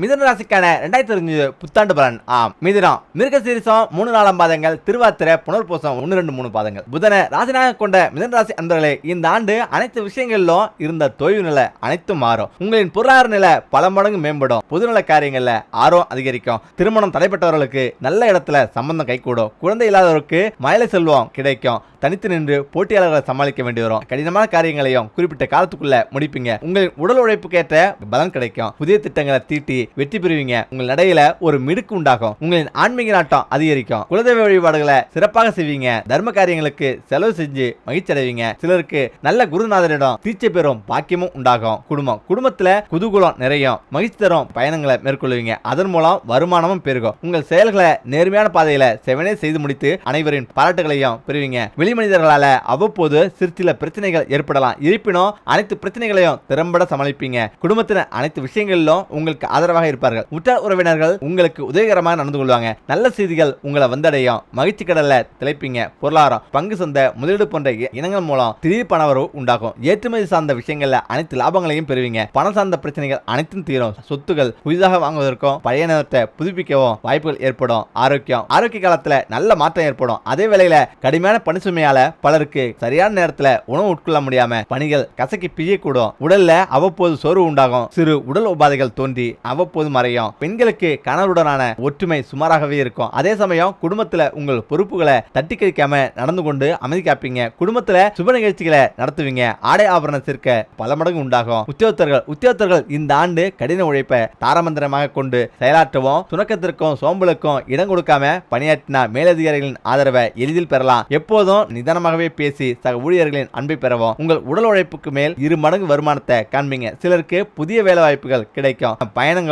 மிதன ராசிக்கான ரெண்டாயிரத்தி இருபது புத்தாண்டு பலன். ஆம் மிதனம். மிருக சீரிசம் மூணு நாலாம் பாதங்கள் திருவாத்திர புனர்பூசம் ஒன்று ரெண்டு மூணு பாதங்கள். புதன ராசினாக கொண்ட மிதன ராசி அன்பர்களே இந்த ஆண்டு அனைத்து விஷயங்களிலும் இருந்த தொய்வு நிலை அனைத்தும் மாறும். உங்களின் பொருளாதார நிலை பல மடங்கு மேம்படும். பொதுநல காரியங்களில் ஆர்வம் அதிகரிக்கும். திருமணம் தடைப்பட்டவர்களுக்கு நல்ல இடத்துல சம்பந்தம் கைகூடும். குழந்தை இல்லாதவருக்கு மயில செல்வம் கிடைக்கும். தனித்து நின்று போட்டியாளர்களை சமாளிக்க வேண்டி வரும். கடினமான காரியங்களையும் குறிப்பிட்ட காலத்துக்குள்ள முடிப்பீங்க. உங்களின் உடல் உழைப்புக்கேற்ற பலன் கிடைக்கும். புதிய திட்டங்களை தீட்டி வெற்றி பெறுவீங்க. உங்கள் நடையில ஒரு மிடுக்கு உண்டாகும். உங்களின் ஆன்மீக நாட்டம் அதிகரிக்கும். குலதெய்வ வழிபாடுகளை சிறப்பாக செய்வீங்க. தர்ம காரியங்களுக்கு செலவு செஞ்சு மகிழ்ச்சி அடைவீங்க சிலருக்கு நல்ல குருநாதரிடம் தீட்சை பெறும் பாக்கியமும் உண்டாகும். குடும்பம். குடும்பத்துல குதூகுலம் நிறையும். மகிழ்ச்சி தரும் பயணங்களை மேற்கொள்வீங்க. அதன் மூலம் வருமானமும் பெருகும். உங்கள் செயல்களை நேர்மையான பாதையில செவனே செய்து முடித்து அனைவரின் பாராட்டுகளையும் பெறுவீங்க. வெளி மனிதர்களால அவ்வப்போது சிற்சில பிரச்சனைகள் ஏற்படலாம். இருப்பினும் அனைத்து பிரச்சனைகளையும் திறம்பட சமாளிப்பீங்க. குடும்பத்தின அனைத்து விஷயங்களிலும் உங்களுக்கு ஆதரவாக இருப்பார்கள். உற்றார் உறவினர்கள் உங்களுக்கு உதவிகரமாக நடந்து கொள்வாங்க. நல்ல செய்திகள் உங்களை வந்தடையும். மகிழ்ச்சி கடல்ல திளைப்பீங்க. பொருளாதாரம் பங்கு சந்தை முதலீடு போன்ற இனங்கள் மூலம் திடீர் பணவரவு உண்டாகும். ஏற்றுமதி சார்ந்த விஷயங்கள்ல அனைத்து லாபங்களையும் பெறுவீங்க. பணம் சார்ந்த பிரச்சனைகள் அனைத்தும் தீரும். சொத்துகள் புதிதாக வாங்குவதற்கும் பழைய நேரத்தை புதுப்பிக்கவும் வாய்ப்புகள் ஏற்படும். ஆரோக்கியம் ஆரோக்கிய காலத்துல நல்ல மாற்றம் ஏற்படும். அதே வேளையில கடுமையான பணிசுமையால பலருக்கு சரியான நேரத்துல உணவு உட்கொள்ள முடியாம பணிகள் கசக்கி பிய்யக்கூடும் உடல்ல அவ்வப்போது சோர்வு உண்டாகும். சிறு உடல் உபாதைகள் தோன்றி அவ்வப்போது மறையும். பெண்களுக்கு கணவருடனான ஒற்றுமை சுமாராகவே இருக்கும். அதே சமயம் குடும்பத்துல உங்கள் பொறுப்புகளை தட்டி கழிக்காம நடந்து கொண்டு அமைதி காப்பீங்க. குடும்பத்துல சுப நிகழ்ச்சிகளை நடத்துவீங்க. ஆடை ஆபரண சேர்க்க பல மடங்கு உண்டாகும். உத்தியோகத்தர்கள் உத்தியோகத்தர்கள் இந்த ஆண்டு கடின உழைப்பை தாரமந்திரமாக கொண்டு செயலாற்றவும் துணக்கத்திற்கும் சோம்பலுக்கும் இடம் கொடுக்காம பணியாற்றினா மேலதிகாரிகளின் ஆதரவை எளிதில் பெறலாம். எப்போதும் நிதானமாகவே பேசி சக ஊழியர்களின் அன்பை பெறவும் உங்கள் உடல் உழைப்புக்கு மேல் இரு மடங்கு வருமானத்தை காண்பீங்க. சிலருக்கு புதிய வேலை வாய்ப்புகள் கிடைக்கும்.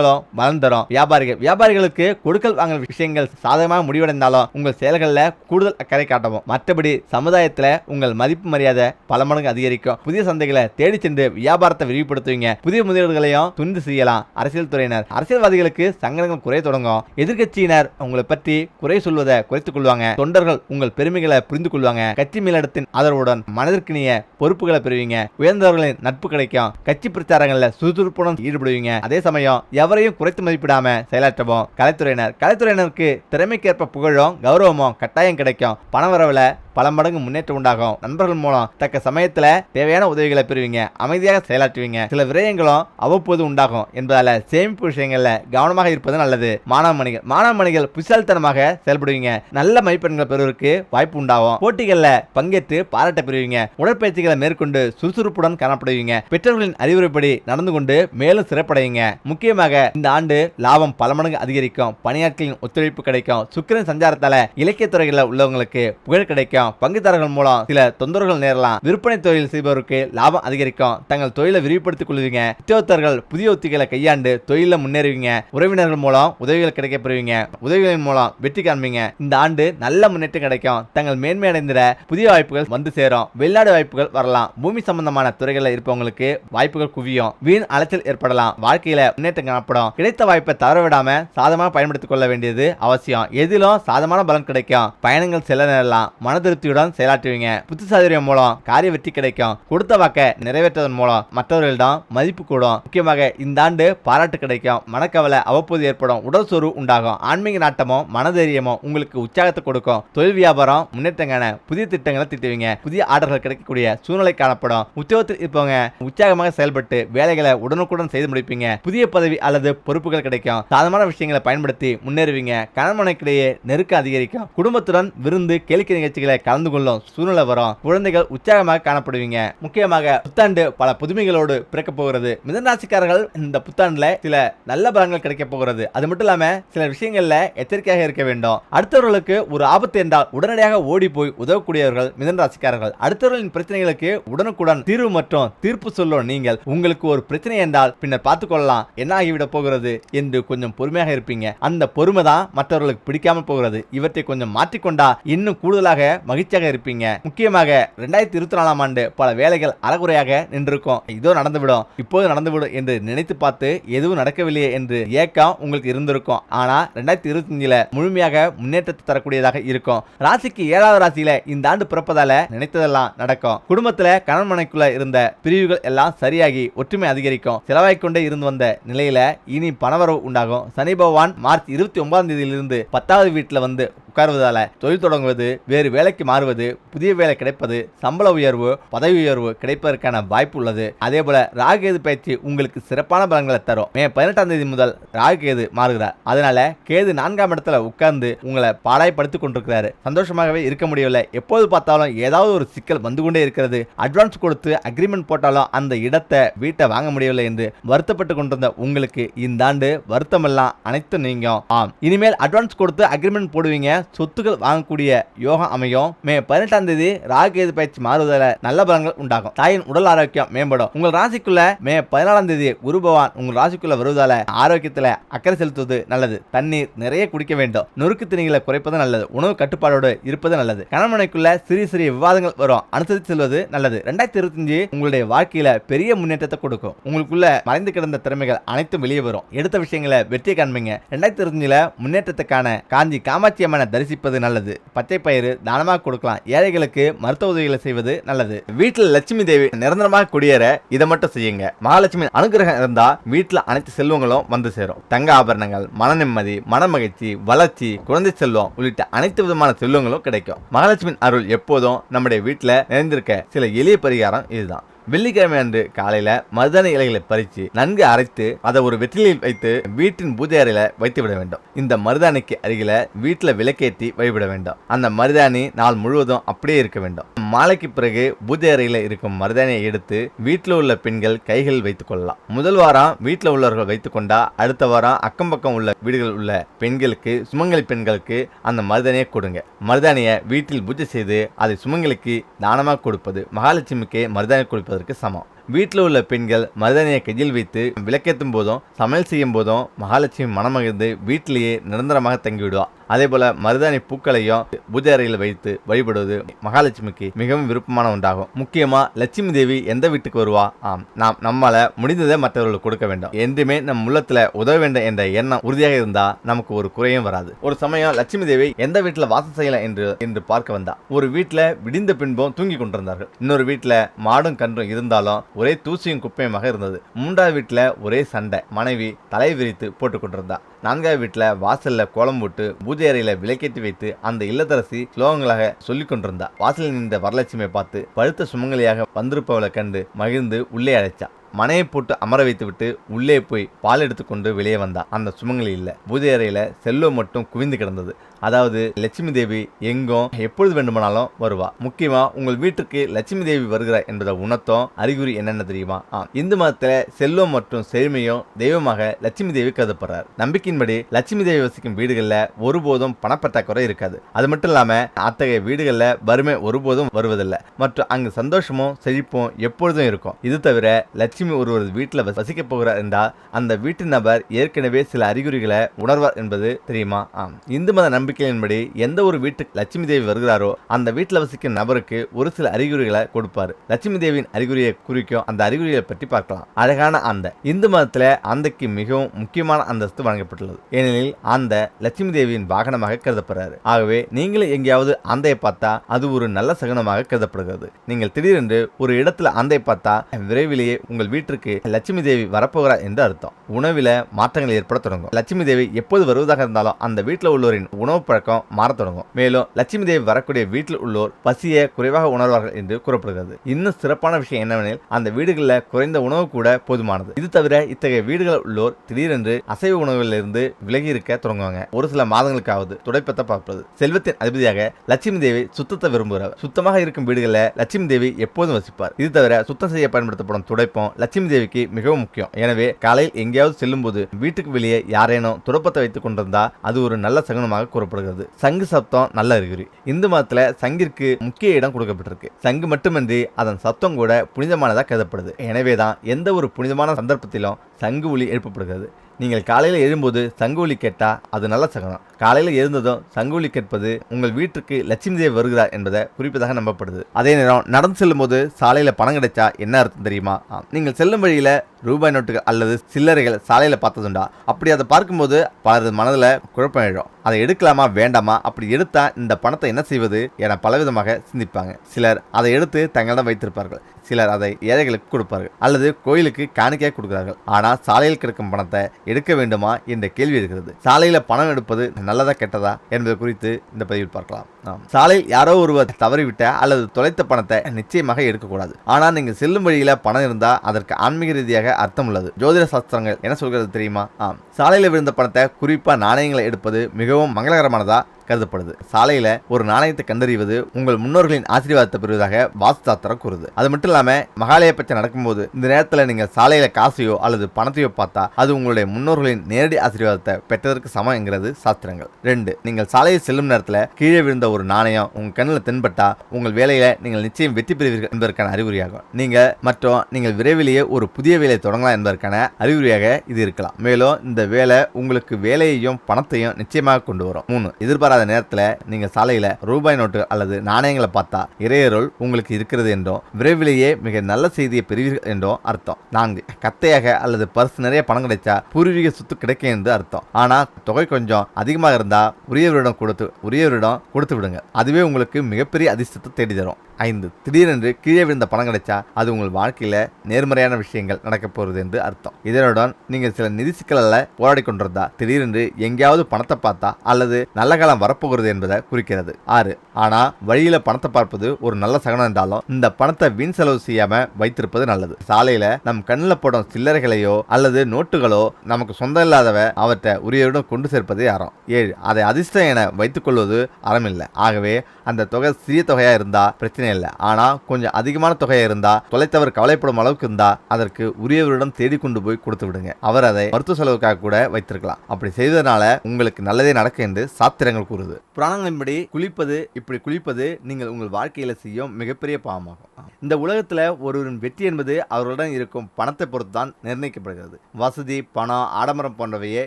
விஷயங்களும் பலன் தரும். வியாபாரிகள் வியாபாரிகளுக்கு கொடுக்கல் வாங்கல் விஷயங்கள் சாதகமாக முடிவடைந்தாலும் உங்கள் செயல்களில் கூடுதல் அக்கறை காட்டவும். மற்றபடி சமுதாயத்தில் உங்கள் மதிப்பு மரியாதை பல மடங்கு அதிகரிக்கும். புதிய சந்தைகளை தேடி சென்று வியாபாரத்தை விரிவுபடுத்துவீங்க. புதிய முதலீடுகளையும் துணிந்து செய்யலாம். அரசியல் துறையினர் அரசியல்வாதிகளுக்கு சங்கடங்கள் குறைய தொடங்கும். எதிர்க்கட்சியினர் உங்களை பற்றி குறை சொல்வதை குறைத்துக் கொள்வாங்க. தொண்டர்கள் உங்கள் பெருமைகளை புரிந்து கொள்வாங்க. கட்சி மேலிடத்தின் ஆதரவுடன் மனதிற்கினிய பொறுப்புகளை பெறுவீங்க. உயர்ந்தவர்களின் நட்பு கிடைக்கும். கட்சி பிரச்சாரங்களில் சுறுசுறுப்புடன் ஈடுபடுவீங்க. அதே சமயம் எவரையும் குறைத்து மதிப்பிடாம செயலாற்றவும். கலைத்துறையினர். கலைத்துறையினருக்கு திறமைக்கேற்ப புகழும் கௌரவமும் கட்டாயம் கிடைக்கும். பணவரவுல பல மடங்கு முன்னேற்றம் உண்டாகும். நண்பர்கள் மூலம் தக்க சமயத்தில் தேவையான உதவிகளை பெறுவீங்க. அமைதியாக செயலாற்றுவீங்க. சில விரயங்களும் அவ்வப்போது உண்டாகும் என்பதால சேமிப்பு விஷயங்களில் கவனமாக இருப்பது நல்லது. மாணவ மணிகள் மாணவ மணிகள் புத்திசாலித்தனமாக செயல்படுவீங்க. நல்ல மதிப்பெண்கள் பெறுவதற்கு வாய்ப்பு உண்டாகும். போட்டிகளில் பங்கேற்று பாராட்ட பெறுவீங்க. உடற்பயிற்சிகளை மேற்கொண்டு சுறுசுறுப்புடன் காணப்படுவீங்க. பெற்றோர்களின் அறிவுரைப்படி நடந்து கொண்டு மேலும் சிறப்படையுங்க முக்கியமாக இந்த ஆண்டு லாபம் பல மடங்கு அதிகரிக்கும். பணியாட்களின் ஒத்துழைப்பு கிடைக்கும். சுக்கரன் சஞ்சாரத்தால இலக்கிய துறைகளில் உள்ளவங்களுக்கு புகழ் கிடைக்கும். பங்குதாரர்கள் மூலம் சில தொந்தரவுகள் நேரலாம். விற்பனை தொழில் செய்பவருக்கு லாபம் அதிகரிக்கும். தங்கள் தொழிலை விரிவுபடுத்திக் கொள்வீங்க. உத்தியோகத்தர்கள் புதிய உத்திகளை கையாண்டு தொழில முன்னேறுவீங்க. உறவினர்கள் மூலம் உதவிகள் கிடைக்கப்பெறுவீங்க. உதவிகளின் மூலம் வெற்றி காண்பீங்க. இந்த ஆண்டு நல்ல முன்னேற்றம் கிடைக்கும். தங்கள் மேன்மை அடைந்திட புதிய வாய்ப்புகள் வந்து சேரும். வெளிநாடு வாய்ப்புகள் வரலாம். பூமி சம்பந்தமான துறைகளில் இருப்பவங்களுக்கு வாய்ப்புகள் குவியும். வீண் அலைச்சல் ஏற்படலாம். வாழ்க்கையில முன்னேற்றம் காணப்படும். கிடைத்த வாய்ப்பை தவறவிடாம சாதமாக பயன்படுத்திக் கொள்ள வேண்டியது அவசியம். எதிலும் சாதமான பலன் கிடைக்கும். பயணங்கள் செல்ல நேரலாம். மனது திருப்தியுடன் செயலாற்றுவீங்க. புத்திசாதுரியம் மூலம் காரிய வெற்றி கிடைக்கும். கொடுத்த வாக்கை நிறைவேற்றுவதன் மூலம் மற்றவர்களிடம் மதிப்பு கூடும். முக்கியமாக இந்த ஆண்டு பாராட்டு கிடைக்கும். மனக்கவலை அவ்வப்போது ஏற்படும். உடல் சோர்வு உண்டாகும். ஆன்மீக நாட்டமும் மனதைரியமும் உங்களுக்கு உற்சாகத்தை கொடுக்கும். தொழில் வியாபாரம் முன்னேற்றங்கான புதிய திட்டங்களை திட்டுவீங்க. புதிய ஆர்டர்கள் கிடைக்கக்கூடிய சூழ்நிலை காணப்படும். உத்தியோகத்தில் இருப்பவங்க உற்சாகமாக செயல்பட்டு வேலைகளை உடனுக்குடன் செய்து முடிப்பீங்க. புதிய பதவி அல்லது பொறுப்புகள் கிடைக்கும். சாதமான விஷயங்களை பயன்படுத்தி முன்னேறுவீங்க. கணவனுக்கிடையே நெருக்கம் அதிகரிக்கும். குடும்பத்துடன் விருந்து கேளிக்கை நிகழ்ச்சிகளை கலந்து கொள்ளும் சூழ்நிலை வரும். குழந்தைகள் உற்சாகமாக காணப்படுவீங்க. முக்கியமாக புத்தாண்டு பல புதுமைகளோடு பிறக்க போகிறது. மிதனராசிக்காரர்கள் இந்த புத்தாண்டுல சில நல்ல பலன்கள் கிடைக்க போகிறது. அது மட்டும் இல்லாம சில விஷயங்கள்ல எச்சரிக்கையாக இருக்க வேண்டும். அடுத்தவர்களுக்கு ஒரு ஆபத்து என்றால் உடனடியாக ஓடி போய் உதவக்கூடியவர்கள் மிதனராசிக்காரர்கள் அடுத்தவர்களின் பிரச்சனைகளுக்கு உடனுக்குடன் தீர்வு மற்றும் தீர்ப்பு சொல்லும் நீங்கள். உங்களுக்கு ஒரு பிரச்சனை என்றால் பின்னர் பார்த்துக் கொள்ளலாம். என்ன ஆகிவிட போகிறது என்று கொஞ்சம் பொறுமையாக இருப்பீங்க. அந்த பொறுமை தான் மற்றவர்களுக்கு பிடிக்காம போகிறது. இவற்றை கொஞ்சம் மாற்றிக்கொண்டா இன்னும் கூடுதலாக மகிழ்ச்சியாக இருப்பீங்க. முக்கியமாக ரெண்டாயிரத்தி இருபத்தி நாலாம் ஆண்டு பல வேலைகள் அறகுறையாக நின்றிருக்கும். இதோ நடந்துவிடும். இப்போது நடந்துவிடும் என்று நினைத்து பார்த்து எதுவும் நடக்கவில்லையே என்று ஏக்கம் உங்களுக்கு இருந்திருக்கும். ஆனால் ரெண்டாயிரத்தி இருபத்தஞ்சில் முழுமையாக முன்னேற்றத்தை தரக்கூடியதாக இருக்கும். ராசிக்கு ஏழாவது ராசியில இந்த ஆண்டு பிறப்பதால நினைத்ததெல்லாம் நடக்கும். குடும்பத்தில் கணவன் மனைக்குள்ள இருந்த பிரிவுகள் எல்லாம் சரியாகி ஒற்றுமை அதிகரிக்கும். செலவாய்க் கொண்டே இருந்து வந்த நிலையில இனி பணவரவு உண்டாகும். சனி பகவான் மார்ச் இருபத்தி ஒன்பதாம் தேதியிலிருந்து பத்தாவது வீட்டில் வந்து உட்காருவதால தொழில் தொடங்குவது வேறு வேலைக்கு மாறுவது புதிய வேலை கிடைப்பது சம்பள உயர்வு பதவி உயர்வு கிடைப்பதற்கான வாய்ப்பு உள்ளது. அதே போல ராகுகேது பயிற்சி உங்களுக்கு சிறப்பான பலன்களை தரும். மே பதினெட்டாம் தேதி முதல் ராகுகேது மாறுகிறார். அதனால கேது நான்காம் இடத்துல உட்கார்ந்து உங்களை பாடாய்படுத்திக் கொண்டிருக்கிறாரு. சந்தோஷமாகவே இருக்க முடியவில்லை. எப்போது பார்த்தாலும் ஏதாவது ஒரு சிக்கல் வந்து கொண்டே இருக்கிறது. அட்வான்ஸ் கொடுத்து அக்ரிமெண்ட் போட்டாலும் அந்த இடத்தை வீட்டை வாங்க முடியவில்லை என்று வருத்தப்பட்டு கொண்டிருந்த உங்களுக்கு இந்த ஆண்டு வருத்தமெல்லாம் அனைத்தும் நீங்கும். ஆம். இனிமேல் அட்வான்ஸ் கொடுத்து அக்ரிமெண்ட் போடுவீங்க. சொத்துக்கள் வாங்கக்கூடிய யோகம் அமையும். மே பதினெட்டாம் தேதி ராகுகேது பயிற்சி மாறுவதால நல்ல பலன்கள் உண்டாகும். தாயின் உடல் ஆரோக்கியம் மேம்படும். உங்கள் ராசிக்குள்ள மே பதினாலாம் தேதி குரு பகவான் உங்கள் ராசிக்குள்ள வருவதால ஆரோக்கியத்தில் அக்கறை செலுத்துவது நல்லது. தண்ணீர் நிறைய குடிக்க வேண்டும். நொறுக்கு திணிகளை குறைப்பது நல்லது. உணவு கட்டுப்பாடோடு இருப்பது நல்லது. கணவனைக்குள்ள சிறிய சிறிய விவாதங்கள் வரும். அனுசரித்து செல்வது நல்லது. ரெண்டாயிரத்தி இருபத்தஞ்சு உங்களுடைய வாழ்க்கையில பெரிய முன்னேற்றத்தை கொடுக்கும். உங்களுக்குள்ள மறைந்து கிடந்த திறமைகள் அனைத்தும் வெளியே வரும். எடுத்த விஷயங்களை வெற்றி காண்பீங்க. ரெண்டாயிரத்தி இருபத்தஞ்சுல முன்னேற்றத்துக்கான காஞ்சி காமாட்சி அம்மனை தரிசிப்பது நல்லது. பச்சை பயிறு தானமாக கொடுக்கலாம். ஏழைகளுக்கு மருத்துவ உதவிகளை செய்வது நல்லது. வீட்டில் லட்சுமி தேவி நிரந்தரமாக குடியேற இதை மட்டும் செய்யுங்க. மகாலட்சுமி அனுகிரகம் இருந்தா வீட்டில் அனைத்து செல்வங்களும் வந்து சேரும். தங்க ஆபரணங்கள் மன நிம்மதி மன மகிழ்ச்சி வளர்ச்சி குழந்தை செல்வம் உள்ளிட்ட அனைத்து விதமான செல்வங்களும் கிடைக்கும். மகாலட்சுமி அருள் எப்போதும் நம்முடைய வீட்டில் நிறைந்திருக்க சில எளிய பரிகாரம் இதுதான். வெள்ளிக்கிழமை அன்று காலையில மருதாணி இலைகளை பறித்து நன்கு அரைத்து அதை ஒரு வெற்றிலையில் வைத்து வீட்டின் பூஜை அறையில வைத்து விட வேண்டும். இந்த மருதாணிக்கு அருகில வீட்டில் விளக்கேற்றி வழிபட வேண்டும். அந்த மருதாணி நாள் முழுவதும் அப்படியே இருக்க வேண்டும். மாலைக்கு பிறகு பூஜை அறையில இருக்கும் மருதாணியை எடுத்து வீட்டில் உள்ள பெண்கள் கைகளில் வைத்துக் கொள்ளலாம். முதல் வாரம் வீட்டில் உள்ளவர்கள் வைத்துக் கொண்டா அடுத்த வாரம் அக்கம் பக்கம் உள்ள வீடுகளில் உள்ள பெண்களுக்கு சுமங்கலி பெண்களுக்கு அந்த மருதாணியை கொடுங்க. மருதாணியை வீட்டில் பூஜை செய்து அதை சுமங்கலிக்கு தானமாக கொடுப்பது மகாலட்சுமிக்கு மருதாணி செய்வதற்கு சமம். வீட்டில் உள்ள பெண்கள் மருதனையை கையில் வைத்து விளக்கேற்றும் போதும் சமையல் செய்யும் போதும் மகாலட்சுமி மனமகிழ்ந்து வீட்டிலேயே நிரந்தரமாக தங்கிவிடுவாள் அதே போல மருதாணி பூக்களையும் பூஜை அறையில் வைத்து வழிபடுவது மகாலட்சுமிக்கு மிகவும் விருப்பமான ஒன்றாகும். முக்கியமா லட்சுமி தேவி எந்த வீட்டுக்கு வருவா? ஆம் நாம் நம்மால முடிந்ததை மற்றவர்களுக்கு கொடுக்க வேண்டும். என்றுமே நம் உள்ளத்துல உதவ வேண்டும் என்ற எண்ணம் உறுதியாக இருந்தா நமக்கு ஒரு குறையும் வராது. ஒரு சமயம் லட்சுமி தேவி எந்த வீட்டுல வாசம் செய்யலாம் என்று என்று பார்க்க வந்தா ஒரு வீட்டுல விடிந்த பின்பும் தூங்கி கொண்டிருந்தார்கள். இன்னொரு வீட்டுல மாடும் கன்றும் இருந்தாலும் ஒரே தூசியும் குப்பையுமாக இருந்தது. மூன்றாவது வீட்டுல ஒரே சண்டை. மனைவி தலை விரித்து போட்டுக் கொண்டிருந்தா. நான்காவது வீட்டில் வாசலில் கோலம் போட்டு பூஜை அறையில் விளக்கேற்றி வைத்து அந்த இல்லத்தரசி ஸ்லோகங்களாக சொல்லிக் கொண்டிருந்தா. வாசலில் நின்ற வரலட்சுமியை பார்த்து பழுத்த சுமங்கலியாக வந்திருப்பவளை கண்டு மகிழ்ந்து உள்ளே அழைச்சா. மனையை போட்டு அமர வைத்துவிட்டு உள்ளே போய் பால் எடுத்துக்கொண்டு வெளியே வந்தா. அந்த சுமங்கலி இல்லை. பூஜை அறையில் செல்வம் மட்டும் குவிந்து கிடந்தது. அதாவது லட்சுமி தேவி எங்கும் எப்பொழுது வேண்டுமானாலும் வருவா. முக்கியமா உங்கள் வீட்டுக்கு லட்சுமி தேவி வருகிறார் என்பதை உணர்த்தும் அறிகுறி என்னென்ன தெரியுமா? இந்து மதத்துல செல்வம் மற்றும் செழுமையும் தெய்வமாக லட்சுமி தேவி கருதப்படுறார். நம்பிக்கையின்படி லட்சுமி தேவி வசிக்கும் வீடுகளில் ஒருபோதும் பணப்பற்றாக்குறை இருக்காது. அது மட்டும் இல்லாம அத்தகைய வீடுகளில் வறுமை ஒருபோதும் வருவதில்லை. மற்றும் அங்கு சந்தோஷமும் செழிப்பும் எப்பொழுதும் இருக்கும். இது தவிர லட்சுமி ஒருவர் வீட்டில் வசிக்க போகிறார் என்றால் அந்த வீட்டு நபர் ஏற்கனவே சில அறிகுறிகளை உணர்வார் என்பது தெரியுமா? ஆம். இந்து மத நம்பிக்கையின்படி எந்த ஒரு வீட்டுக்கு லட்சுமி தேவி வருகிறாரோ அந்த வீட்டில் வசிக்கும் நபருக்கு ஒரு சில அறிகுறிகளை கொடுப்பார். லட்சுமி தேவியின் அறிகுறியை குறிக்கும் அந்த அறிகுறிகளை பற்றி பார்க்கலாம். அழகான அந்த. இந்து மதத்தில் அந்தைக்கு மிகவும் முக்கியமான அந்தஸ்து வழங்கப்பட்டுள்ளது. ஏனெனில் அந்த லட்சுமி தேவியின் வாகனமாக கருதப்படுறாரு. ஆகவே நீங்களும் எங்கேயாவது அந்தையை பார்த்தா அது ஒரு நல்ல சகுனமாக கருதப்படுகிறது. நீங்கள் திடீரென்று ஒரு இடத்துல அந்தை பார்த்தா விரைவிலேயே உங்கள் வீட்டிற்கு லட்சுமி தேவி வரப்போகிறார் என்று அர்த்தம். உணவில் மாற்றங்கள் ஏற்பட தொடங்கும். லட்சுமி தேவி எப்போது வருவதாக இருந்தாலும் அந்த வீட்டில் உள்ளவரின் உணவு பழக்கம் மாறத் தொடங்கும். மேலும் லட்சுமி தேவி வரக்கூடிய வீட்டில் உள்ளோர் பசியை குறைவாக உணர்வார்கள் என்று கூறப்படுகிறது. இன்னும் சிறப்பான விஷயம் என்னவெனில் அந்த வீடுகளில் குறைந்த உணவு கூட போதுமானது. இது தவிர இத்தகைய வீடுகளில் உள்ளோர் திடீரென்று அசைவ உணவுகளிலிருந்து விலகி இருக்க தொடங்குவாங்க. ஒரு சில மாதங்களுக்காவது துடைப்பத்தை பார்ப்பது. செல்வத்தின் அதிபதியாக லட்சுமி தேவி சுத்தத்தை விரும்புகிறார் சுத்தமாக இருக்கும் வீடுகளில் லட்சுமி தேவி எப்போதும் வசிப்பார். இது தவிர சுத்தம் செய்ய பயன்படுத்தப்படும் துடைப்பம் லட்சுமி தேவிக்கு மிகவும் முக்கியம். எனவே காலையில் எங்கேயாவது செல்லும்போது வீட்டுக்கு வெளியே யாரேனும் துடைப்பத்தை வைத்துக் கொண்டிருந்தா அது ஒரு நல்ல சகுனமாக கொண்டாடப்படுகிறது சங்கு சப்தம் நல்ல அறிகுறி. இந்து மதத்தில் சங்கிற்கு முக்கிய இடம் கொடுக்கப்பட்டிருக்கு. சங்கு மட்டுமின்றி அதன் சத்தம் கூட புனிதமானதாக கருதப்படுது. எனவேதான் எந்த ஒரு புனிதமான சந்தர்ப்பத்திலும் சங்கு ஒளி எழுப்பப்படுகிறது. நீங்கள் காலையில் எழும்போது சங்குவலி கேட்டால் அது நல்ல சகனம். காலையில் எழுந்ததும் சங்குவலி கேட்பது உங்கள் வீட்டுக்கு லட்சுமி தேவி வருகிறார் என்பதை குறிப்பதாக நம்பப்படுது. அதே நேரம் நடந்து செல்லும்போது சாலையில் பணம் கிடைச்சா என்ன அர்த்தம் தெரியுமா? நீங்கள் செல்லும் வழியில் ரூபாய் நோட்டுகள் அல்லது சில்லறைகள் சாலையில் பார்த்ததுண்டா? அப்படி அதை பார்க்கும்போது பலரது மனதில் குழப்பம் எழும். அதை எடுக்கலாமா வேண்டாமா? அப்படி எடுத்தால் இந்த பணத்தை என்ன செய்வது என பலவிதமாக சிந்திப்பாங்க. சிலர் அதை எடுத்து தங்களிடம் வைத்திருப்பார்கள். சிலர் அதை ஏழைகளுக்கு கொடுப்பார்கள் அல்லது கோயிலுக்கு காணிக்கையாக கொடுக்கிறார்கள். ஆனால் சாலையில் கிடக்கும் பணத்தை எடுக்க வேண்டுமா என்ற கேள்வி இருக்கிறது சாலையில் பணம் எடுப்பது நல்லதா கெட்டதா என்பது குறித்து இந்த பதிவில் பார்க்கலாம். ஆம். சாலையில் யாரோ ஒருவர் தவறிவிட்ட அல்லது தொலைத்த பணத்தை நிச்சயமாக எடுக்கக்கூடாது. ஆனால் நீங்கள் செல்லும் வழியில் பணம் இருந்தால் அதற்கு ஆன்மீக ரீதியாக அர்த்தம் உள்ளது. ஜோதிட சாஸ்திரங்கள் என்ன சொல்கிறது தெரியுமா? ஆம். சாலையில் விழுந்த பணத்தை குறிப்பாக நாணயங்களை எடுப்பது மிகவும் மங்களகரமானதா? கருதப்படுது. சாலையில ஒரு நாணயத்தை கண்டறிவது உங்கள் முன்னோர்களின் ஆசீர்வாதத்தை பெறுவதாக வாஸ்து சாஸ்திரம் கூறுது. அது மட்டும் இல்லாம மகாலய பச்சை நடக்கும்போது இந்த நேரத்துல நீங்க சாலையில காசையோ அல்லது பணத்தையோ பார்த்தா அது உங்களுடைய முன்னோர்களின் நேரடி ஆசீர்வாதத்தை பெற்றதற்கு சமம் என்கிறது சாஸ்திரங்கள். ரெண்டு நீங்கள் சாலையில் செல்லும் நேரத்துல கீழே விழுந்த ஒரு நாணயம் உங்க கண்ணில் தென்பட்டா உங்கள் வேலையில நீங்கள் நிச்சயம் வெற்றி பெறுவீர்கள் என்பதற்கான அறிகுறியாகும். நீங்க மற்றும் நீங்கள் விரைவிலேயே ஒரு புதிய வேலையை தொடங்கலாம் என்பதற்கான அறிகுறியாக இது இருக்கலாம். மேலும் இந்த வேலை உங்களுக்கு வேலையையும் பணத்தையும் நிச்சயமாக கொண்டு வரும். மூணு எதிர்பாராத அந்த நேரத்தில் நீங்கள் சாலையில் ரூபாய் நோட்டு அல்லது நாணயங்களை பார்த்தா இறையருள் உங்களுக்கு இருக்கிறது என்றும் விரைவிலேயே மிக நல்ல செய்தியை பெறுவீர்கள் என்றும் அர்த்தம். நான்கு கத்தையாக அல்லது பர்ஸ் நிறைய பணம் கிடைச்சா பூர்வீக சொத்து கிடைக்கும் என்று அர்த்தம். ஆனால் தொகை கொஞ்சம் அதிகமாக இருந்தால் உரியவரிடம் கொடுத்து உரியவரிடம் கொடுத்து விடுங்க. அதுவே உங்களுக்கு மிகப்பெரிய அதிர்ஷ்டத்தை தேடி தரும். ஐந்து திடீரென்று கீழே விழுந்த பணம் கிடைச்சா அது உங்கள் வாழ்க்கையில நேர்மறையான விஷயங்கள் நடக்க போகிறது என்று அர்த்தம். இதனுடன் நீங்கள் சில நிதி சிக்கலில் போராடி கொண்டிருந்தா திடீரென்று எங்கேயாவது பணத்தை பார்த்தா அல்லது நல்ல காலம் வரப்போகிறது என்பதை குறிக்கிறது. ஆறு. ஆனா வழியில பணத்தை பார்ப்பது ஒரு நல்ல சகனம் என்றாலும் இந்த பணத்தை வீண் செலவு செய்யாம வைத்திருப்பது நல்லது. சாலையில நம் கண்ணில் போடும் சில்லறைகளையோ அல்லது நோட்டுகளோ நமக்கு சொந்தம் இல்லாதவ அவற்றை உரியவரிடம் கொண்டு சேர்ப்பது அறம் ஏழு. அதை அதிர்ஷ்டம் என வைத்துக் கொள்வது அறமில்லை. ஆகவே அந்த தொகை சிறிய தொகையா இருந்தா பிரச்சனை இல்லை ஆனால் கொஞ்சம் அதிகமான தொகையாக இருந்தால் தொலைத்தவர் கவலைப்படும் அளவுக்கு இருந்தால் அதற்கு உரியவரிடம் தேடி கொண்டு போய் கொடுத்து விடுங்க. அவர் அதை மருத்துவ செலவுக்காக கூட வைத்திருக்கலாம். அப்படி செய்வதனால உங்களுக்கு நல்லதே நடக்கும் என்று சாத்திரங்கள் கூறுது. புராணங்களின்படி குளிப்பது இப்படி குளிப்பது நீங்கள் உங்கள் வாழ்க்கையில் செய்யும் மிகப்பெரிய பாவமாகும். இந்த உலகத்துல ஒருவரின் வெற்றி என்பது அவர்களுடன் இருக்கும் பணத்தை பொறுத்து தான் நிர்ணயிக்கப்படுகிறது. வசதி பணம் ஆடம்பரம் போன்றவையே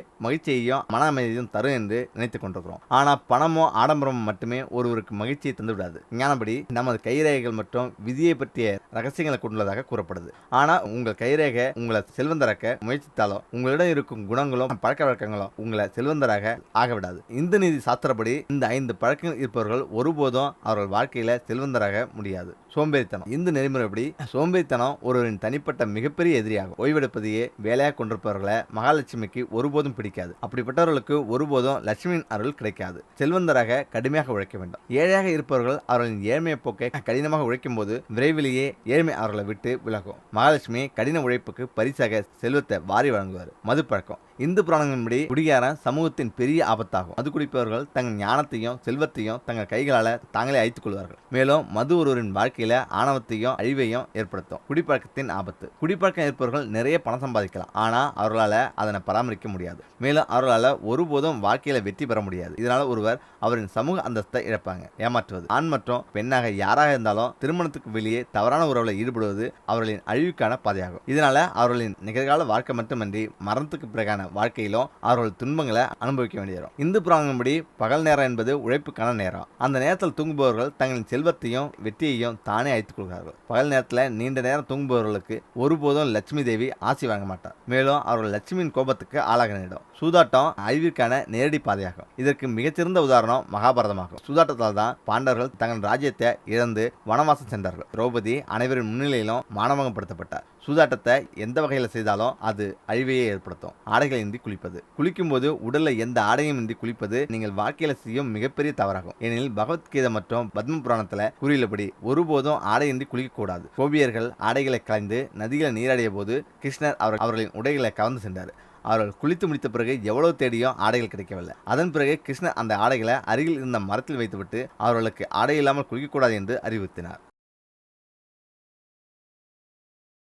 மகிழ்ச்சியையும் மன அமைதியையும் தரும் என்று நினைத்துக் கொண்டிருக்கிறோம். ஆனால் பணமோ ஆடம்பரமும் மட்டுமே ஒருவருக்கு மகிழ்ச்சியை தந்து விடாது ஞானப்படி நமது கை கைரேகைகள் மற்றும் விதியை பற்றிய ரகசியங்களை கொண்டுள்ளதாக கூறப்படுது. ஆனா உங்கள் கைரேகை உங்களை செல்வந்தராக்க முயற்சித்தாலும் உங்களிடம் இருக்கும் குணங்களும் பழக்க வழக்கங்களும் உங்களை செல்வந்தராக ஆகவிடாது. இந்து நீதி சாஸ்திரப்படி இந்த ஐந்து பழக்கங்கள் இருப்பவர்கள் ஒருபோதும் அவர்கள் வாழ்க்கையில செல்வந்தராக முடியாது. சோம்பேறித்தனம். இந்து நெறிமுறைப்படி சோம்பேறித்தனம் ஒருவரின் தனிப்பட்ட மிகப்பெரிய எதிரியாகும். ஓய்வெடுப்பதையே வேலையாக கொண்டிருப்பவர்களை மகாலட்சுமிக்கு ஒருபோதும் பிடிக்காது. அப்படிப்பட்டவர்களுக்கு ஒருபோதும் லட்சுமியின் அருள் கிடைக்காது. செல்வந்தராக கடுமையாக உழைக்க வேண்டும். ஏழையாக இருப்பவர்கள் அவர்களின் ஏழ்மையை போக்கை கடினமாக உழைக்கும் போது விரைவிலேயே ஏழ்மை அவர்களை விட்டு விலகும். மகாலட்சுமி கடின உழைப்புக்கு பரிசாக செல்வத்தை வாரி வழங்குவார். மது பழக்கம் இந்து புராணங்களின்படி குடிகாரன் சமூகத்தின் பெரிய ஆபத்தாகும். மது குடிப்பவர்கள் தங்கள் ஞானத்தையும் செல்வத்தையும் தங்கள் கைகளால் தாங்களே அழித்துக் கொள்வார்கள். மேலும் மது ஒருவரின் வாழ்க்கையில ஆணவத்தையும் அழிவையும் ஏற்படுத்தும். குடிப்பழக்கத்தின் ஆபத்து. குடிப்பழக்கம் இருப்பவர்கள் நிறைய பணம் சம்பாதிக்கலாம். ஆனா அவர்களால் அதனை பராமரிக்க முடியாது. மேலும் அவர்களால் ஒருபோதும் வாழ்க்கையில வெற்றி பெற முடியாது. இதனால ஒருவர் அவரின் சமூக அந்தஸ்தை இழப்பாங்க. ஏமாற்றுவது. ஆண் மற்றும் பெண்ணாக யாராக இருந்தாலும் திருமணத்துக்கு வெளியே தவறான உறவில் ஈடுபடுவது அவர்களின் அழிவுக்கான பாதையாகும். இதனால அவர்களின் நிகழ்கால வாழ்க்கை மட்டுமின்றி மரணத்துக்கு பிறகான வாழ்க்கையிலும் அவர்கள் துன்பங்களை அனுபவிக்க வேண்டியது இந்து புராணப்படி பகல் நேரம் என்பது உழைப்புக்கான நேரம். அந்த நேரத்தில் தூங்குபவர்கள் தங்களின் செல்வத்தையும் வெற்றியையும் தானே அழைத்துக் கொள்கிறார்கள். பகல் நேரத்தில் நீண்ட நேரம் தூங்குபவர்களுக்கு ஒருபோதும் லட்சுமி தேவி ஆசி வாங்க மாட்டார். மேலும் அவர்கள் லட்சுமியின் கோபத்துக்கு ஆளாக நேரிடும் சூதாட்டம் அறிவிற்கான நேரடி பாதையாகும். இதற்கு மிகச்சிறந்த உதாரணம் மகாபாரதமாகும். சூதாட்டத்தால் தான் பாண்டவர்கள் தங்கள் ராஜ்யத்தை இழந்து வனவாசம் சென்றார்கள். திரௌபதி அனைவரின் முன்னிலையிலும் மானவங்கப்படுத்தப்பட்டார் சூதாட்டத்தை எந்த வகையில் செய்தாலும் அது அழிவையே ஏற்படுத்தும். ஆடைகளின்றி குளிப்பது. குளிக்கும்போது உடலில் எந்த ஆடையும் இன்றி குளிப்பது நீங்கள் வாழ்க்கையில் செய்யும் மிகப்பெரிய தவறாகும். ஏனெனில் பகவத்கீதை மற்றும் பத்ம புராணத்தில் கூறியுள்ளபடி ஒருபோதும் ஆடையின்றி குளிக்கக்கூடாது. கோபியர்கள் ஆடைகளை கலைந்து நதிகளை நீராடிய போது கிருஷ்ணர் அவர் அவர்களின் உடைகளை கவர்ந்து சென்றார். அவர்கள் குளித்து முடித்த பிறகு எவ்வளவு தேடியும் ஆடைகள் கிடைக்கவில்லை. அதன் பிறகு கிருஷ்ணர் அந்த ஆடைகளை அருகில் இருந்த மரத்தில் வைத்துவிட்டு அவர்களுக்கு ஆடை இல்லாமல் குளிக்கக்கூடாது என்று அறிவுறுத்தினார்.